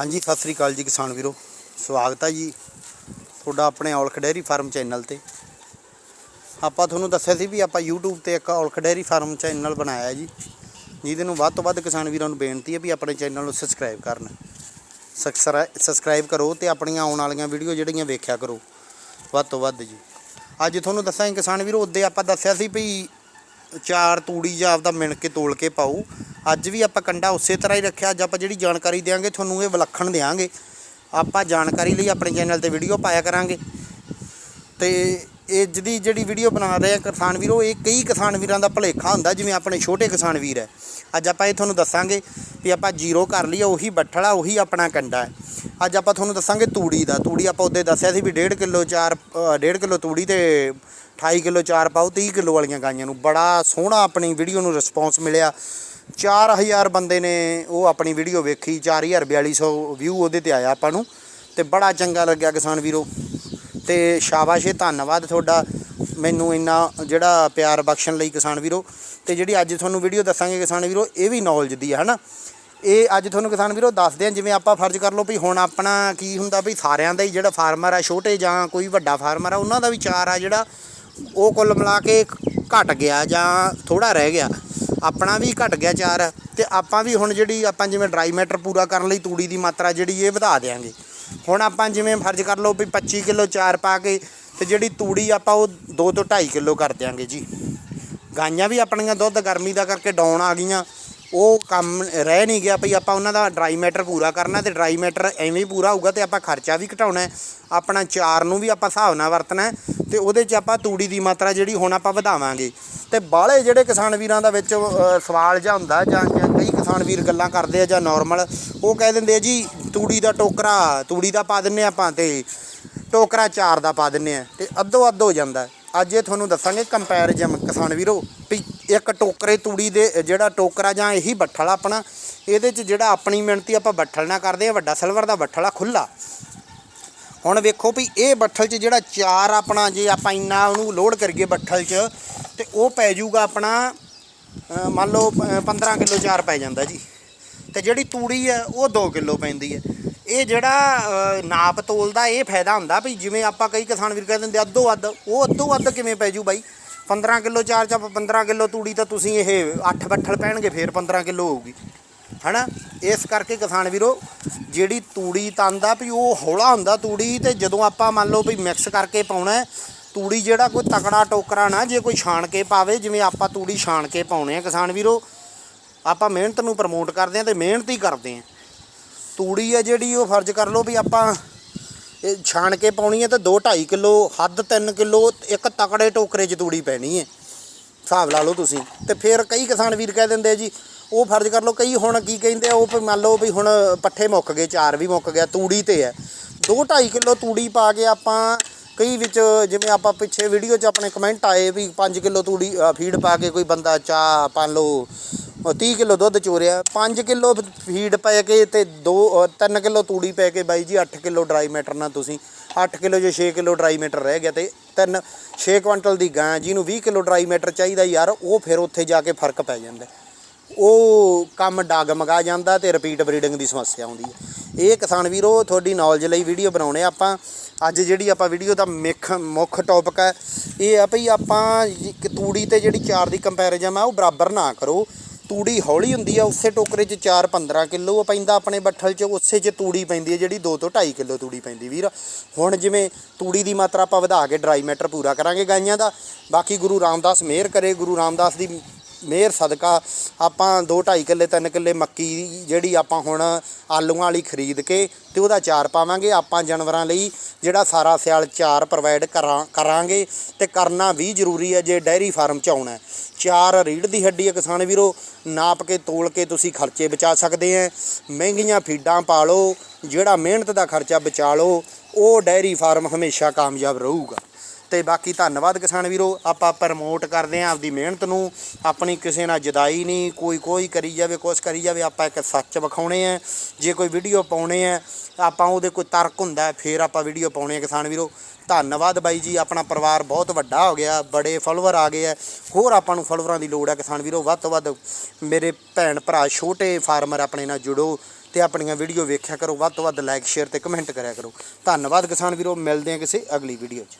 ਹਾਂਜੀ, ਸਤਿ ਸ੍ਰੀ ਅਕਾਲ ਜੀ ਕਿਸਾਨ ਵੀਰੋ। ਸਵਾਗਤ ਹੈ ਜੀ ਤੁਹਾਡਾ ਆਪਣੇ ਔਲਖ ਡੇਅਰੀ ਫਾਰਮ ਚੈਨਲ ਤੇ। ਆਪਾਂ ਤੁਹਾਨੂੰ ਦੱਸਿਆ ਸੀ ਵੀ ਆਪਾਂ YouTube ਤੇ ਇੱਕ ਔਲਖ ਡੇਅਰੀ ਫਾਰਮ ਚੈਨਲ ਬਣਾਇਆ ਜੀ। ਜਿਹਦੇ ਨੂੰ ਵੱਧ ਤੋਂ ਵੱਧ ਕਿਸਾਨ ਵੀਰਾਂ ਨੂੰ ਬੇਨਤੀ ਹੈ ਵੀ ਆਪਣੇ ਚੈਨਲ ਨੂੰ ਸਬਸਕ੍ਰਾਈਬ ਕਰਨ। ਸਬਸਕ੍ਰਾਈਬ ਕਰੋ ਤੇ ਆਪਣੀਆਂ ਆਉਣ ਵਾਲੀਆਂ ਵੀਡੀਓ ਜਿਹੜੀਆਂ ਵੇਖਿਆ ਕਰੋ। ਵੱਧ ਤੋਂ ਵੱਧ ਜੀ। ਅੱਜ ਤੁਹਾਨੂੰ ਦੱਸਾਂ ਕਿਸਾਨ ਵੀਰੋ ਉੱਦੇ ਆਪਾਂ ਦੱਸਿਆ ਸੀ ਵੀ ਚਾਰ ਤੂੜੀ ਜਾਂ ਆਪਦਾ ਮਿਣ ਕੇ ਤੋਲ ਕੇ ਪਾਓ ਅੱਜ ਵੀ ਆਪਾਂ ਕੰਡਾ ਉਸੇ ਤਰ੍ਹਾਂ ਹੀ ਰੱਖਿਆ, ਅੱਜ ਆਪਾਂ ਜਿਹੜੀ ਜਾਣਕਾਰੀ ਦੇਵਾਂਗੇ ਤੁਹਾਨੂੰ ਇਹ ਵਿਲੱਖਣ ਦੇਵਾਂਗੇ ਆਪਾਂ ਜਾਣਕਾਰੀ ਲਈ ਆਪਣੇ ਚੈਨਲ ਤੇ ਵੀਡੀਓ ਪਾਇਆ ਕਰਾਂਗੇ। ਤੇ ਇਹ ਜਿਹਦੀ ਜਿਹੜੀ ਵੀਡੀਓ ਬਣਾ ਰਹੇ ਆ ਕਿਸਾਨ ਵੀਰੋ, ਇਹ ਕਈ ਕਿਸਾਨ ਵੀਰਾਂ ਦਾ ਭਲੇਖਾ ਹੁੰਦਾ, ਜਿਵੇਂ ਆਪਣੇ ਛੋਟੇ ਕਿਸਾਨ ਵੀਰ ਹੈ। ਅੱਜ ਆਪਾਂ ਇਹ ਤੁਹਾਨੂੰ ਦੱਸਾਂਗੇ ਵੀ ਆਪਾਂ ਜ਼ੀਰੋ ਕਰ ਲਈਏ, ਉਹੀ ਬੱਠਲਾ ਉਹੀ ਆਪਣਾ ਕੰਡਾ ਹੈ। ਅੱਜ ਆਪਾਂ ਤੁਹਾਨੂੰ ਦੱਸਾਂਗੇ ਤੂੜੀ ਦਾ। ਤੂੜੀ ਆਪਾਂ ਉਹਦੇ ਦੱਸਿਆ ਸੀ ਵੀ 1.5 ਕਿਲੋ 4 1.5 ਕਿਲੋ ਤੂੜੀ ਤੇ 28 ਕਿਲੋ 4 ਪਾਓ 30 ਕਿਲੋ ਵਾਲੀਆਂ ਗਾਈਆਂ ਨੂੰ। ਬੜਾ ਸੋਹਣਾ ਆਪਣੀ ਵੀਡੀਓ ਨੂੰ ਰਿਸਪੌਂਸ ਮਿਲਿਆ। 4000 ਬੰਦੇ ਨੇ ਉਹ ਆਪਣੀ ਵੀਡੀਓ ਵੇਖੀ 4200 ਵਿਊ ਉਹਦੇ ਤੇ ਆਇਆ ਆਪਾਂ ਨੂੰ। ਤੇ ਬੜਾ ਚੰਗਾ ਲੱਗਿਆ ਕਿਸਾਨ ਵੀਰੋ। ਤੇ ਸ਼ਾਬਾਸ਼ ਏ ਧੰਨਵਾਦ ਤੁਹਾਡਾ। ਮੈਨੂੰ ਇੰਨਾ ਜਿਹੜਾ ਪਿਆਰ ਬਖਸ਼ਣ ਲਈ ਕਿਸਾਨ ਵੀਰੋ। ਤੇ ਜਿਹੜੀ ਅੱਜ ਤੁਹਾਨੂੰ ਵੀਡੀਓ ਦੱਸਾਂਗੇ ਕਿਸਾਨ ਵੀਰੋ, ਇਹ ਵੀ ਨੌਲੇਜ ਦੀ ਹੈ ਹਨਾ? ਇਹ ਅੱਜ ਤੁਹਾਨੂੰ ਕਿਸਾਨ ਵੀਰੋ ਦੱਸਦੇ ਹਾਂ, ਜਿਵੇਂ ਆਪਾਂ ਫਰਜ਼ ਕਰ ਲਓ ਵੀ ਹੁਣ ਆਪਣਾ ਕੀ ਹੁੰਦਾ ਵੀ ਸਾਰਿਆਂ ਦਾ ਹੀ ਜਿਹੜਾ ਫਾਰਮਰ ਆ, ਛੋਟੇ ਜਾਂ ਕੋਈ ਵੱਡਾ ਫਾਰਮਰ ਆ, ਉਹਨਾਂ ਦਾ ਵੀ ਚਾਰ ਆ ਜਿਹੜਾ, ਉਹ ਕੁੱਲ ਮਿਲਾ ਕੇ ਘਟ ਗਿਆ ਜਾਂ ਥੋੜਾ ਰਹਿ ਗਿਆ। ਆਪਣਾ ਵੀ ਘਟ ਗਿਆ ਚਾਰ ਤੇ ਆਪਾਂ ਵੀ ਹੁਣ ਜਿਹੜੀ ਆਪਾਂ ਜਿਵੇਂ ਡਰਾਈ ਮੈਟਰ ਪੂਰਾ ਕਰਨ ਲਈ ਤੂੜੀ ਦੀ ਮਾਤਰਾ ਜਿਹੜੀ ਇਹ ਵਧਾ ਦੇਾਂਗੇ ਹੁਣ ਆਪਾਂ ਜਿਵੇਂ ਫਰਜ਼ ਕਰ ਲਓ ਵੀ 25 ਕਿਲੋ ਚਾਰ ਪਾ ਕੇ ਤੇ ਜਿਹੜੀ ਤੂੜੀ ਆਪਾਂ ਉਹ 2 ਤੋਂ 2.5 ਕਿਲੋ ਕਰ ਦਿਆਂਗੇ ਜੀ। ਗਾਈਆਂ ਵੀ ਆਪਣੀਆਂ ਦੁੱਧ ਗਰਮੀ ਦਾ ਕਰਕੇ ਡਾਊਨ ਆ ਗਈਆਂ। ਉਹ ਕੰਮ ਰਹਿ ਨਹੀਂ ਗਿਆ ਭਈ ਆਪਾਂ ਉਹਨਾਂ ਦਾ ਡਰਾਈ ਮੈਟਰ ਪੂਰਾ ਕਰਨਾ ਤੇ ਡਰਾਈ ਮੈਟਰ ਐਵੇਂ ਪੂਰਾ ਹੋਊਗਾ ਤੇ ਆਪਾਂ ਖਰਚਾ ਵੀ ਘਟਾਉਣਾ ਆਪਣਾ ਚਾਰ ਨੂੰ ਵੀ ਆਪਾਂ ਹਿਸਾਬ ਨਾਲ ਵਰਤਣਾ ਹੈ ਤੇ ਉਹਦੇ 'ਚ ਆਪਾਂ ਤੂੜੀ ਦੀ ਮਾਤਰਾ ਜਿਹੜੀ ਹੁਣ ਆਪਾਂ ਵਧਾਵਾਂਗੇ। ਤੇ ਬਾਹਲੇ ਜਿਹੜੇ ਕਿਸਾਨ ਵੀਰਾਂ ਦਾ ਵਿੱਚ ਸਵਾਲ ਜਾਂ ਹੁੰਦਾ ਜਾਂ ਕਈ ਕਿਸਾਨ ਵੀਰ ਗੱਲਾਂ ਕਰਦੇ ਆ ਜਾਂ ਨਾਰਮਲ ਉਹ ਕਹਿ ਦਿੰਦੇ ਆ ਜੀ, ਤੂੜੀ ਦਾ ਟੋਕਰਾ, ਤੂੜੀ ਦਾ ਪਾ ਦਿੰਨੇ ਆਪਾਂ ਤੇ ਟੋਕਰਾ ਚਾਰ ਦਾ ਪਾ ਦਿੰਨੇ ਆ ਤੇ ਅੱਧੋ ਅੱਧ ਹੋ ਜਾਂਦਾ ਅੱਜ ਇਹ ਤੁਹਾਨੂੰ ਦੱਸਾਂਗੇ ਕੰਪੈਰੀਜ਼ਨ ਕਿਸਾਨ ਵੀਰੋ ਵੀ ਇੱਕ ਟੋਕਰੇ ਤੂੜੀ ਦੇ ਜਿਹੜਾ ਟੋਕਰਾ ਜਾਂ ਇਹੀ ਬੱਠਲ ਆ ਆਪਣਾ ਇਹਦੇ 'ਚ ਜਿਹੜਾ ਆਪਣੀ ਮਿਹਨਤੀ ਆਪਾਂ ਬੱਠਲ ਨਾ ਕਰਦੇ ਆ ਵੱਡਾ ਸਿਲਵਰ ਦਾ ਬੱਠਲ ਆ ਖੁੱਲਾ ਹੁਣ ਵੇਖੋ ਵੀ ਇਹ ਬੱਠਲ 'ਚ ਜਿਹੜਾ ਚਾਰ ਆਪਣਾ ਜੇ ਆਪਾਂ ਇੰਨਾ ਉਹਨੂੰ ਲੋਡ ਕਰੀਏ ਬੱਠਲ 'ਚ ਤੇ ਉਹ ਪੈ ਜਾਊਗਾ ਆਪਣਾ ਮੰਨ ਲਓ ਅ, 15 ਕਿਲੋ ਚਾਰ ਪੈ ਜਾਂਦਾ ਜੀ। ਤੇ ਜਿਹੜੀ ਤੂੜੀ ਹੈ ਉਹ 2 ਕਿਲੋ ਪੈਂਦੀ ਹੈ ਇਹ ਜਿਹੜਾ ਅ, ਨਾਪ ਤੋਲ ਦਾ ਇਹ ਫਾਇਦਾ ਹੁੰਦਾ ਵੀ ਜਿਵੇਂ ਆਪਾਂ ਕਈ ਕਿਸਾਨ ਵੀਰ ਕਹਿੰਦੇ ਹੁੰਦੇ ਅੱਧੋ ਅੱਧ ਉਹ ਅੱਧੋ ਅੱਧ ਕਿਵੇਂ ਪੈ ਜੂ ਬਾਈ? 15 ਕਿਲੋ ਚਾਰ ਚ ਆਪਾਂ 15 ਕਿਲੋ ਤੂੜੀ ਤਾਂ ਤੁਸੀਂ ਇਹ 8 ਬੱਠਲ ਪੈਣਗੇ ਫੇਰ 15 ਕਿਲੋ ਹੋਊਗੀ। ਹਨਾ? ਇਸ ਕਰਕੇ ਕਿਸਾਨ ਵੀਰੋ ਜਿਹੜੀ ਤੂੜੀ ਤੰਦਾ ਵੀ ਉਹ ਹੌਲਾ ਹੁੰਦਾ ਤੂੜੀ ਤੇ ਜਦੋਂ ਆਪਾਂ ਮੰਨ ਲਓ ਵੀ ਮਿਕਸ ਕਰਕੇ ਪਾਉਣਾ ਤੂੜੀ ਜਿਹੜਾ ਕੋਈ ਤਕੜਾ ਟੋਕਰਾ ਨਾ ਜੇ ਕੋਈ ਛਾਣ ਕੇ ਪਾਵੇ ਜਿਵੇਂ ਆਪਾਂ ਤੂੜੀ ਛਾਣ ਕੇ ਪਾਉਣੇ ਆ ਕਿਸਾਨ ਵੀਰੋ ਆਪਾਂ ਮਿਹਨਤ ਨੂੰ ਪ੍ਰਮੋਟ ਕਰਦੇ ਆ ਤੇ ਮਿਹਨਤ ਹੀ ਕਰਦੇ ਆ। ਤੂੜੀ ਹੈ ਜਿਹੜੀ, ਉਹ ਫਰਜ਼ ਕਰ ਲਓ ਵੀ ਆਪਾਂ ਇਹ ਛਾਣ ਕੇ ਪਾਉਣੀ ਹੈ ਤਾਂ 2 2.5 ਕਿਲੋ, ਹੱਦ 3 ਕਿਲੋ, ਇੱਕ ਤਕੜੇ ਟੋਕਰੇ 'ਚ ਤੂੜੀ ਪੈਣੀ ਹੈ ਹਿਸਾਬ ਲਾ ਲਓ ਤੁਸੀਂ। ਤੇ ਫਿਰ ਕਈ ਕਿਸਾਨ ਵੀਰ ਕਹਿ ਦਿੰਦੇ ਜੀ, ਉਹ ਫਰਜ਼ ਕਰ ਲਓ, ਕਈ ਹੁਣ ਕੀ ਕਹਿੰਦੇ ਆ, ਉਹ ਮੰਨ ਲਓ ਵੀ ਹੁਣ ਪੱਠੇ ਮੁੱਕ ਗਏ, ਚਾਰ ਵੀ ਮੁੱਕ ਗਿਆ, ਤੂੜੀ ਤੇ ਹੈ 2 2.5 ਕਿਲੋ ਤੂੜੀ ਪਾ ਕੇ ਆਪਾਂ ਕਈ ਵਿੱਚ ਜਿਵੇਂ ਆਪਾਂ ਪਿੱਛੇ ਵੀਡੀਓ 'ਚ ਆਪਣੇ ਕਮੈਂਟ ਆਏ ਵੀ 5 ਕਿਲੋ ਤੂੜੀ ਫੀਡ ਪਾ ਕੇ ਕੋਈ ਬੰਦਾ ਚਾਹ ਪਾ ਲਓ 30 ਕਿਲੋ ਦੁੱਧ ਚੋਰਿਆ 5 ਕਿਲੋ ਫੀਡ ਪੈ ਕੇ ਤੇ 2 3 ਕਿਲੋ ਤੂੜੀ ਪੈ ਕੇ ਬਾਈ ਜੀ 8 ਕਿਲੋ ਡਰਾਈ ਮੈਟਰ ਨਾਲ ਤੁਸੀਂ 8 ਕਿਲੋ ਜੇ 6 ਕਿਲੋ ਡਰਾਈ ਮੈਟਰ ਰਹਿ ਗਿਆ ਤੇ 3 6 ਕੁਇੰਟਲ ਦੀ ਗਾਂ ਜਿਹਨੂੰ 20 ਕਿਲੋ ਡਰਾਈ ਮੈਟਰ ਚਾਹੀਦਾ ਯਾਰ, ਉਹ ਫਿਰ ਉੱਥੇ ਜਾ ਕੇ ਫ਼ਰਕ ਪੈ ਜਾਂਦਾ। ਉਹ ਕੰਮ ਡਗਮਗਾ ਜਾਂਦਾ ਤੇ ਰਿਪੀਟ ਬਰੀਡਿੰਗ ਦੀ ਸਮੱਸਿਆ ਆਉਂਦੀ ਹੈ। ਇਹ ਕਿਸਾਨ ਵੀਰੋ, ਤੁਹਾਡੀ ਨੌਲੇਜ ਲਈ ਵੀਡੀਓ ਬਣਾਉਣੇ ਆਪਾਂ। ਅੱਜ ਜਿਹੜੀ ਆਪਾਂ ਵੀਡੀਓ ਦਾ ਮਿੱਖ, ਮੁੱਖ ਟੌਪਿਕ ਹੈ, ਇਹ ਆ ਭਈ ਆਪਾਂ ਤੂੜੀ ਤੇ ਜਿਹੜੀ ਚਾਰ ਦੀ ਕੰਪੈਰੀਜ਼ਨ ਆ, ਉਹ ਬਰਾਬਰ ਨਾ ਕਰੋ। ਤੂੜੀ ਹੌਲੀ ਹੁੰਦੀ ਆ, ਉਸੇ ਟੋਕਰੇ 'ਚ 4 15 ਕਿਲੋ ਪੈਂਦਾ ਆਪਣੇ ਬੱਠਲ 'ਚ, ਉਸੇ 'ਚ ਤੂੜੀ ਪੈਂਦੀ ਹੈ ਜਿਹੜੀ 2 ਤੋਂ 2.5 ਕਿਲੋ ਤੂੜੀ ਪੈਂਦੀ ਵੀਰ। ਹੁਣ ਜਿਵੇਂ ਤੂੜੀ ਦੀ ਮਾਤਰਾ ਆਪਾਂ ਵਧਾ ਕੇ ਡਰਾਈ ਮੈਟਰ ਪੂਰਾ ਕਰਾਂਗੇ ਗਾਈਆਂ ਦਾ, ਬਾਕੀ ਗੁਰੂ ਰਾਮਦਾਸ ਮਿਹਰ ਕਰੇ, ਗੁਰੂ ਰਾਮਦਾਸ ਦੀ ਮਿਹਰ ਸਦਕਾ ਆਪਾਂ 2 2.5 ਕਿੱਲੇ 3 ਕਿੱਲੇ ਮੱਕੀ ਜਿਹੜੀ ਆਪਾਂ ਹੁਣ ਆਲੂਆਂ ਵਾਲੀ ਖਰੀਦ ਕੇ ਤੇ ਉਹਦਾ ਚਾਰ ਪਾਵਾਂਗੇ। ਆਪਾਂ ਜਾਨਵਰਾਂ ਲਈ ਜਿਹੜਾ ਸਾਰਾ ਸਿਆਲ ਚਾਰ ਪ੍ਰੋਵਾਈਡ ਕਰਾਂ, ਕਰਾਂਗੇ ਤੇ ਕਰਨਾ ਵੀ ਜ਼ਰੂਰੀ ਹੈ ਜੇ ਡੈਰੀ ਫਾਰਮ ਚ ਆਉਣਾ ਚਾਰ ਰੀੜ ਦੀ ਹੱਡੀ ਹੈ ਕਿਸਾਨ ਵੀਰੋ, ਨਾਪ ਕੇ ਤੋਲ ਕੇ ਤੁਸੀਂ ਖਰਚੇ ਬਚਾ ਸਕਦੇ ਆ ਮਹਿੰਗੀਆਂ ਫੀਡਾਂ ਪਾ ਲਓ, ਜਿਹੜਾ ਮਿਹਨਤ ਦਾ ਖਰਚਾ ਬਚਾ ਲਓ, ਉਹ ਡੈਰੀ ਫਾਰਮ ਹਮੇਸ਼ਾ ਕਾਮਯਾਬ ਰਹੂਗਾ। ਤੇ ਬਾਕੀ ਧੰਨਵਾਦ ਕਿਸਾਨ ਵੀਰੋ। ਆਪਾਂ ਪ੍ਰਮੋਟ ਕਰਦੇ ਆਂ ਆਪਦੀ ਮਿਹਨਤ ਨੂੰ। ਆਪਣੀ ਕਿਸੇ ਨਾਲ ਜਦਾਈ ਨਹੀਂ ਕੋਈ ਕੋਈ ਕਰੀ ਜਾਵੇ ਕੁਛ ਕਰੀ ਜਾਵੇ ਆਪਾਂ ਇੱਕ ਸੱਚ ਵਿਖਾਉਣੇ ਆ। ਜੇ ਕੋਈ ਵੀਡੀਓ ਪਾਉਣੇ ਆ ਆਪਾਂ ਉਹਦੇ ਕੋਈ ਤਰਕ ਹੁੰਦਾ ਹੈ, ਫੇਰ ਆਪਾਂ ਵੀਡੀਓ ਪਾਉਣੇ ਆ ਕਿਸਾਨ ਵੀਰੋ। ਧੰਨਵਾਦ ਬਾਈ ਜੀ ਆਪਣਾ ਪਰਿਵਾਰ ਬਹੁਤ ਵੱਡਾ ਹੋ ਗਿਆ ਬੜੇ ਫਾਲੋਅਰ ਆ ਗਏ ਆ। ਹੋਰ ਆਪਾਂ ਨੂੰ ਫਾਲੋਅਰਾਂ ਦੀ ਲੋੜ ਹੈ ਕਿਸਾਨ ਵੀਰੋ ਵੱਧ ਤੋਂ ਵੱਧ ਮੇਰੇ ਭੈਣ ਭਰਾ ਛੋਟੇ ਫਾਰਮਰ ਆਪਣੇ ਨਾਲ ਜੁੜੋ ਤੇ ਆਪਣੀਆਂ ਵੀਡੀਓ ਵੇਖਿਆ ਕਰੋ ਵੱਧ ਤੋਂ ਵੱਧ ਲਾਈਕ ਸ਼ੇਅਰ ਤੇ ਕਮੈਂਟ ਕਰਿਆ ਕਰੋ। ਧੰਨਵਾਦ ਕਿਸਾਨ ਵੀਰੋ ਮਿਲਦੇ ਹਾਂ ਕਿਸੇ ਅਗਲੀ ਵੀਡੀਓ 'ਚ।